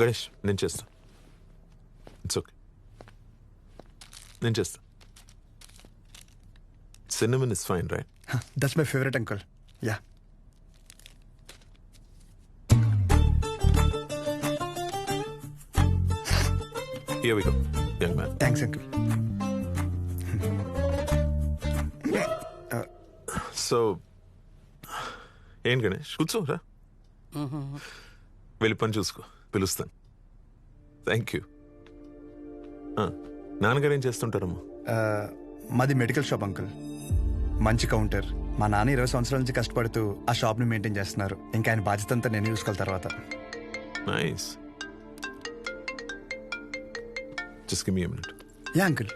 గణేష్ నేను చేస్తా. It's okay నేను చేస్తా. Cinnamon is fine right that's my favourite uncle yeah here we go young man thanks uncle so ఏం గణేష్? కూర్చోరా వెళ్ళి పని చూసుకో. పిలుస్తాను. థ్యాంక్ యూ నాన్నగారు ఏం చేస్తుంటారమ్మా? మాది మెడికల్ షాప్ అంకుల్. మంచి కౌంటర్. మా నాన్న ఇరవై సంవత్సరాల నుంచి కష్టపడుతూ ఆ షాప్ని మెయింటైన్ చేస్తున్నారు. ఇంకా ఆయన బాధ్యత అంతా నేను చూసుకోవాలి తర్వాత. Nice just give me yeah uncle.